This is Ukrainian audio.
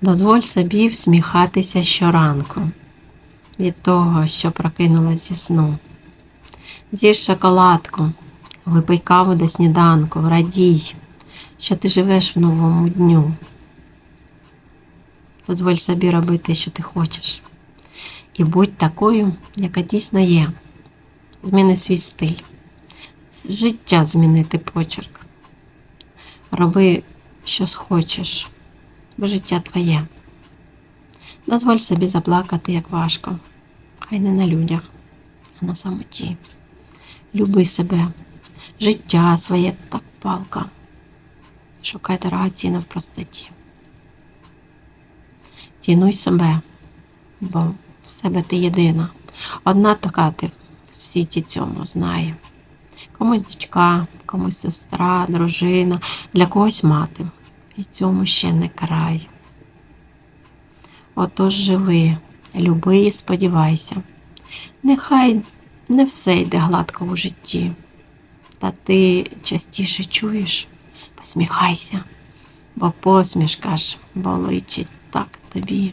Дозволь собі всміхатися щоранку від того, що прокинулась зі сну. З'їж шоколадку, випий каву до сніданку, радій, що ти живеш в новому дню. Дозволь собі робити, що ти хочеш. І будь такою, яка дійсно є. Зміни свій стиль. Життя змінити почерк. Роби, що схочеш, бо життя твоє. Дозволь собі заплакати, як важко. Хай не на людях, а на самоті. Люби себе, життя своє так палка. Шукай дорогоцінно в простоті. Цінуй себе, бо в себе ти єдина. Одна така ти в світі цьому знає. Комусь дочка, комусь сестра, дружина, для когось мати. І цьому ще не край. Отож живи, люби і сподівайся. Нехай не все йде гладко у житті. Та ти частіше чуєш, посміхайся, бо посмішка ж боличить так тобі.